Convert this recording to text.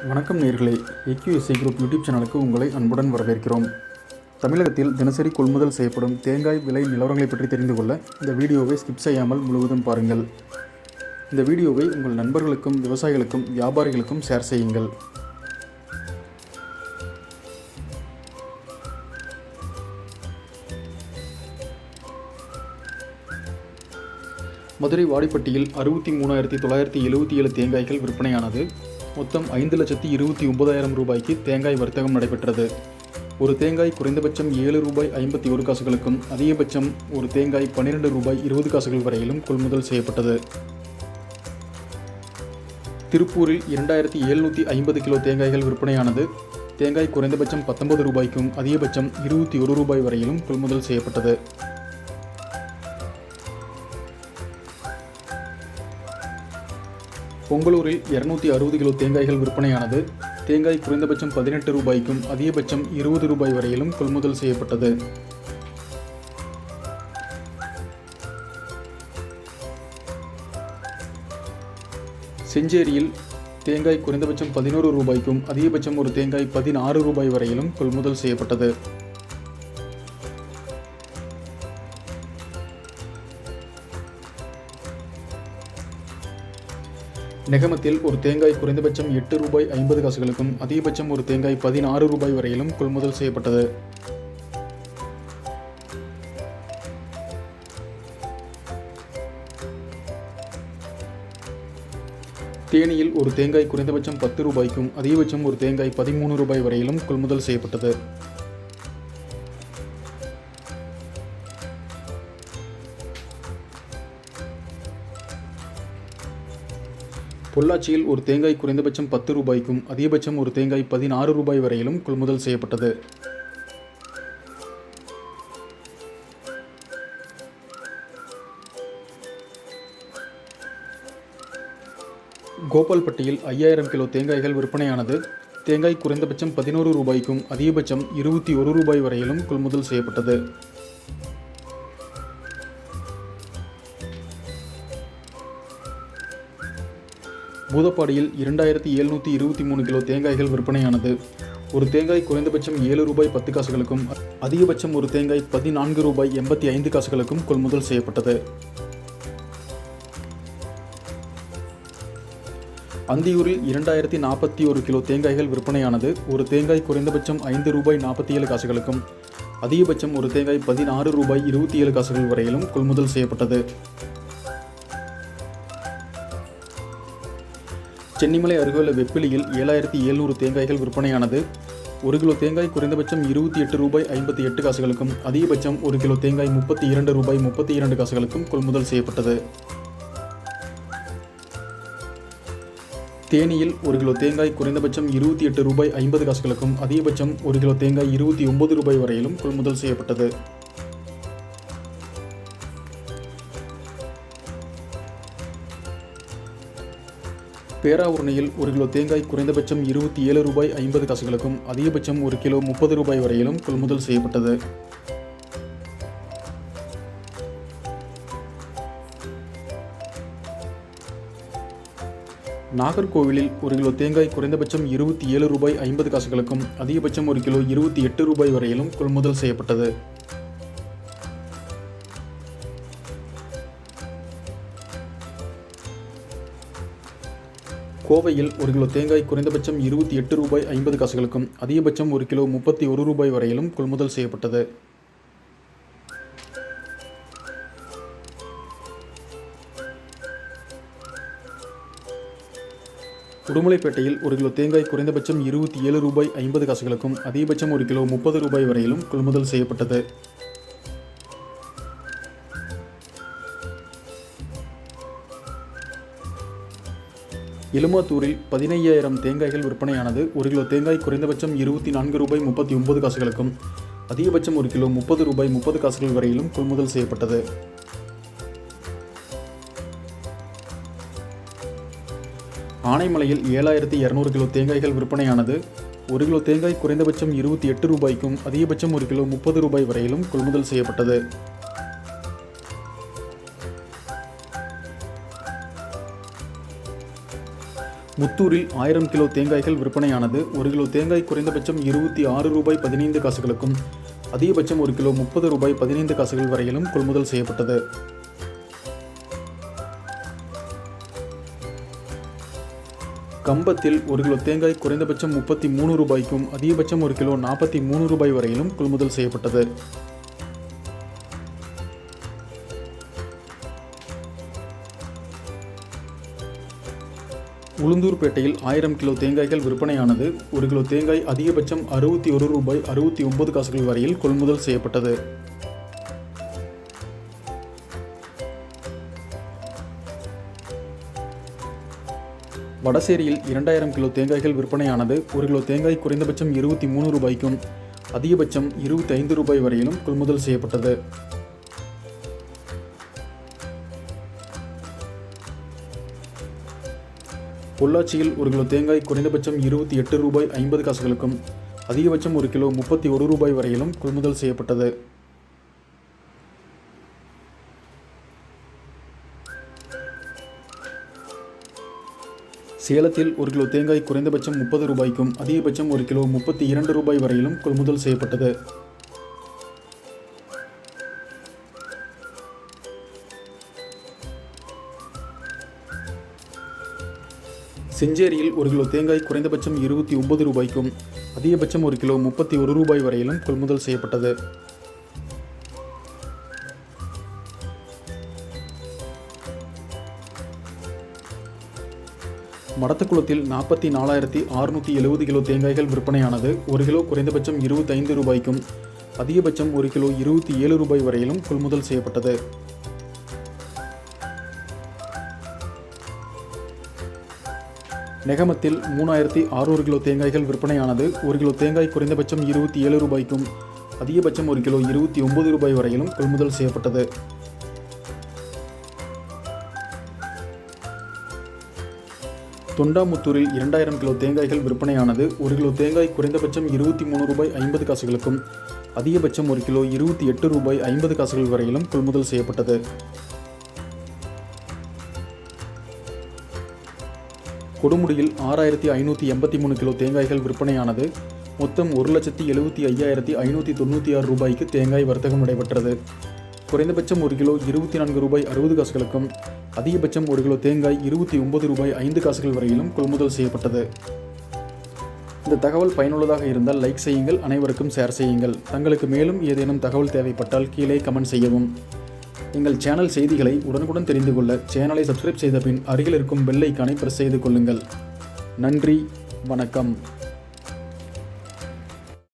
வணக்கம் நேர்களே. ஏக்யூஎஸ்ஐ group YouTube சேனலுக்கு உங்களை அன்புடன் வரவேற்கிறோம். தமிழகத்தில் தினசரி கொள்முதல் செய்யப்படும் தேங்காய் விலை நிலவரங்களை பற்றி தெரிந்து கொள்ள இந்த வீடியோவை ஸ்கிப் செய்யாமல் முழுவதும் பாருங்கள். இந்த வீடியோவை உங்கள் நண்பர்களுக்கும் விவசாயிகளுக்கும் வியாபாரிகளுக்கும் ஷேர் செய்யுங்கள். மதுரை வாடிப்பட்டியில் அறுபத்தி மூணாயிரத்தி தொள்ளாயிரத்தி எழுபத்தி ஏழு தேங்காய்கள் விற்பனையானது. மொத்தம் ஐந்து லட்சத்தி இருபத்தி ஒன்பதாயிரம் ரூபாய்க்கு தேங்காய் வர்த்தகம் நடைபெற்றது. ஒரு தேங்காய் குறைந்தபட்சம் ஏழு ரூபாய் ஐம்பத்தி ஒரு காசுகளுக்கும் அதிகபட்சம் ஒரு தேங்காய் பன்னிரெண்டு ரூபாய் இருபது காசுகள் வரையிலும் கொள்முதல் செய்யப்பட்டது. திருப்பூரில் இரண்டாயிரத்தி எழுநூற்றி ஐம்பது கிலோ தேங்காய்கள் விற்பனையானது தேங்காய் குறைந்தபட்சம் பத்தொன்பது ரூபாய்க்கும் அதிகபட்சம் இருபத்தி ஒரு ரூபாய் வரையிலும் கொள்முதல் செய்யப்பட்டது. பொங்கலூரில் இருநூத்தி அறுபது கிலோ தேங்காய்கள் விற்பனையானது. தேங்காய் குறைந்தபட்சம் பதினெட்டு ரூபாய்க்கும் அதிகபட்சம் இருபது ரூபாய் வரையிலும் கொள்முதல் செய்யப்பட்டது. செஞ்சேரியில் தேங்காய் குறைந்தபட்சம் பதினோரு ரூபாய்க்கும் அதிகபட்சம் ஒரு தேங்காய் பதினாறு ரூபாய் வரையிலும் கொள்முதல் செய்யப்பட்டது. நெகமத்தில் ஒரு தேங்காய் குறைந்தபட்சம் எட்டு ரூபாய் ஐம்பது காசுகளுக்கும் அதிகபட்சம் ஒரு தேங்காய் பதினாறு ரூபாய் வரையிலும் கொள்முதல் செய்யப்பட்டது. தேனியில் ஒரு தேங்காய் குறைந்தபட்சம் பத்து ரூபாய்க்கும் அதிகபட்சம் ஒரு தேங்காய் பதிமூணு ரூபாய் வரையிலும் கொள்முதல் செய்யப்பட்டது. பொள்ளாச்சியில் ஒரு தேங்காய் குறைந்தபட்சம் பத்து ரூபாய்க்கும் அதிகபட்சம் ஒரு தேங்காய் பதினாறு ரூபாய் வரையிலும் கொள்முதல் செய்யப்பட்டது. கோபால்பட்டியில் ஐயாயிரம் கிலோ தேங்காய்கள் விற்பனையானது. தேங்காய் குறைந்தபட்சம் பதினோரு ரூபாய்க்கும் அதிகபட்சம் இருபத்தி ஒரு ரூபாய் வரையிலும் கொள்முதல் செய்யப்பட்டது. பூதப்பாடியில் இரண்டாயிரத்தி எழுநூற்றி இருபத்தி மூணு கிலோ தேங்காய்கள் விற்பனையானது. ஒரு தேங்காய் குறைந்தபட்சம் ஏழு ரூபாய் பத்து காசுகளுக்கும் அதிகபட்சம் ஒரு தேங்காய் பதினான்கு ரூபாய் எண்பத்தி ஐந்து காசுகளுக்கும் கொள்முதல் செய்யப்பட்டது. அந்தியூரில் இரண்டாயிரத்தி நாற்பத்தி ஒரு கிலோ தேங்காய்கள் விற்பனையானது. ஒரு தேங்காய் குறைந்தபட்சம் ஐந்து ரூபாய் நாற்பத்தி ஏழு காசுகளுக்கும் அதிகபட்சம் ஒரு தேங்காய் பதினாறு ரூபாய் இருபத்தி ஏழு காசுகள் வரையிலும் கொள்முதல் செய்யப்பட்டது. சென்னிமலை அருகிலுள்ள வெப்பிலியில் ஏழாயிரத்தி எழுநூறு தேங்காய்கள் விற்பனையானது. ஒரு கிலோ தேங்காய் குறைந்தபட்சம் இருபத்தி எட்டு ரூபாய் ஐம்பத்தி எட்டு காசுகளுக்கும் அதிகபட்சம் ஒரு கிலோ தேங்காய் முப்பத்தி இரண்டு ரூபாய் முப்பத்தி இரண்டு காசுகளுக்கும் கொள்முதல் செய்யப்பட்டது. தேனியில் ஒரு கிலோ தேங்காய் குறைந்தபட்சம் இருபத்தி எட்டு ரூபாய் ஐம்பது காசுகளுக்கும் அதிகபட்சம் ஒரு கிலோ தேங்காய் இருபத்தி ஒன்பது ரூபாய் வரையிலும் கொள்முதல் செய்யப்பட்டது. பேராவூரணியில் ஒரு கிலோ தேங்காய் குறைந்தபட்சம் இருபத்தி ஏழு ரூபாய் ஐம்பது காசுகளுக்கும் அதிகபட்சம் ஒரு கிலோ முப்பது ரூபாய் வரையிலும் கொள்முதல் செய்யப்பட்டது. நாகர்கோவிலில் ஒரு கிலோ தேங்காய் குறைந்தபட்சம் இருபத்தி ஏழு ரூபாய் ஐம்பது காசுகளுக்கும் அதிகபட்சம் ஒரு கிலோ இருபத்தி எட்டு ரூபாய் வரையிலும் கொள்முதல் செய்யப்பட்டது. கோவையில் ஒரு கிலோ தேங்காய் குறைந்தபட்சம் இருபத்தி எட்டு ரூபாய் ஐம்பது காசுகளுக்கும் அதிகபட்சம் ஒரு கிலோ முப்பத்தி ஒரு ரூபாய் வரையிலும் கொள்முதல் செய்யப்பட்டது. உடுமலைப்பேட்டையில் ஒரு கிலோ தேங்காய் குறைந்தபட்சம் இருபத்தி ஏழு ரூபாய் ஐம்பது காசுகளுக்கும் அதிகபட்சம் ஒரு கிலோ முப்பது ரூபாய் வரையிலும் கொள்முதல் செய்யப்பட்டது. எலுமாத்தூரில் பதினையாயிரம் தேங்காய்கள் விற்பனையானது ஒரு கிலோ தேங்காய் குறைந்தபட்சம் இருபத்தி நான்கு ரூபாய் முப்பத்தி ஒன்பது காசுகளுக்கும் அதிகபட்சம் ஒரு கிலோ முப்பது ரூபாய் முப்பது காசுகள் வரையிலும் கொள்முதல் செய்யப்பட்டது. ஆனைமலையில் ஏழாயிரத்தி இரநூறு கிலோ தேங்காய்கள் விற்பனையானது ஒரு கிலோ தேங்காய் குறைந்தபட்சம் இருபத்தி எட்டு ரூபாய்க்கும் அதிகபட்சம் ஒரு கிலோ முப்பது ரூபாய் வரையிலும் கொள்முதல் செய்யப்பட்டது. முத்தூரில் ஆயிரம் கிலோ தேங்காய்கள் விற்பனையானது ஒரு கிலோ தேங்காய் குறைந்தபட்சம் இருபத்தி ஆறு ரூபாய் பதினைந்து காசுகளுக்கும் அதிகபட்சம் ஒரு கிலோ முப்பது ரூபாய் பதினைந்து காசுகள் வரையிலும் கொள்முதல் செய்யப்பட்டது. கம்பத்தில் ஒரு கிலோ தேங்காய் குறைந்தபட்சம் முப்பத்தி மூணு ரூபாய்க்கும் அதிகபட்சம் ஒரு கிலோ நாற்பத்தி மூணு ரூபாய் வரையிலும் கொள்முதல் செய்யப்பட்டது. உளுந்தூர்பேட்டையில் ஆயிரம் கிலோ தேங்காய்கள் விற்பனையானது ஒரு கிலோ தேங்காய் அதிகபட்சம் அறுபத்தி ஒரு ரூபாய் அறுபத்தி ஒன்பது காசுகள் வரையில் கொள்முதல் செய்யப்பட்டது. வடசேரியில் இரண்டாயிரம் கிலோ தேங்காய்கள் விற்பனையானது ஒரு கிலோ தேங்காய் குறைந்தபட்சம் இருபத்தி மூணு ரூபாய்க்கும் அதிகபட்சம் இருபத்தி ஐந்து ரூபாய் வரையிலும் கொள்முதல் செய்யப்பட்டது. பொள்ளாச்சியில் ஒரு கிலோ தேங்காய் குறைந்தபட்சம் இருபத்தி எட்டு ரூபாய் ஐம்பது காசுகளுக்கும் அதிகபட்சம் ஒரு கிலோ முப்பத்தி ஒரு ரூபாய் வரையிலும் கொள்முதல் செய்யப்பட்டது. சேலத்தில் ஒரு கிலோ தேங்காய் குறைந்தபட்சம் முப்பது ரூபாய்க்கும் அதிகபட்சம் ஒரு கிலோ முப்பத்தி இரண்டு ரூபாய் வரையிலும் கொள்முதல் செய்யப்பட்டது. செஞ்சேரியில் ஒரு கிலோ தேங்காய் குறைந்தபட்சம் இருபத்தி ஒன்பது ரூபாய்க்கும் அதிகபட்சம் ஒரு கிலோ முப்பத்தி ஒரு ரூபாய் வரையிலும் கொள்முதல் செய்யப்பட்டது. மடத்துக்குளத்தில் நாற்பத்தி நாலாயிரத்தி அறுநூற்றி எழுபது கிலோ தேங்காய்கள் விற்பனையானது ஒரு கிலோ குறைந்தபட்சம் இருபத்தைந்து ரூபாய்க்கும் அதிகபட்சம் ஒரு கிலோ இருபத்தி ஏழு ரூபாய் வரையிலும் கொள்முதல் செய்யப்பட்டது. நெகமத்தில் மூணாயிரத்தி அறுநூறு கிலோ தேங்காய்கள் விற்பனையானது ஒரு கிலோ தேங்காய் குறைந்தபட்சம் இருபத்தி ஏழு ரூபாய்க்கும் அதிகபட்சம் ஒரு கிலோ இருபத்தி ஒன்பது ரூபாய் வரையிலும் கொள்முதல் செய்யப்பட்டது. தொண்டாமுத்தூரில் இரண்டாயிரம் கிலோ தேங்காய்கள் விற்பனையானது ஒரு கிலோ தேங்காய் குறைந்தபட்சம் இருபத்தி மூணு ரூபாய் ஐம்பது காசுகளுக்கும் அதிகபட்சம் ஒரு கிலோ இருபத்தி எட்டு ரூபாய் ஐம்பது காசுகள் வரையிலும் கொள்முதல் செய்யப்பட்டது. கொடுமுடியில் ஆறாயிரத்தி ஐநூற்றி எண்பத்தி மூணு கிலோ தேங்காய்கள் விற்பனையானது. மொத்தம் ஒரு லட்சத்தி எழுபத்தி ஐயாயிரத்தி ஐநூற்றி தொண்ணூற்றி ஆறு ரூபாய்க்கு தேங்காய் வர்த்தகம் நடைபெற்றது. குறைந்தபட்சம் ஒரு கிலோ இருபத்தி நான்கு ரூபாய் அறுபது காசுகளுக்கும் அதிகபட்சம் ஒரு கிலோ தேங்காய் இருபத்தி ஒன்பது ரூபாய் ஐந்து காசுகள் வரையிலும் கொள்முதல் செய்யப்பட்டது. இந்த தகவல் பயனுள்ளதாக இருந்தால் லைக் செய்யுங்கள் அனைவருக்கும் ஷேர் செய்யுங்கள். தங்களுக்கு மேலும் ஏதேனும் தகவல் தேவைப்பட்டால் கீழே கமெண்ட் செய்யவும். எங்கள் சேனல் செய்திகளை உடனுக்குடன் தெரிந்து கொள்ள சேனலை சப்ஸ்கிரைப் செய்த பின் அருகில் இருக்கும் பெல் ஐக்கானை பிரஸ் செய்து கொள்ளுங்கள். நன்றி வணக்கம்.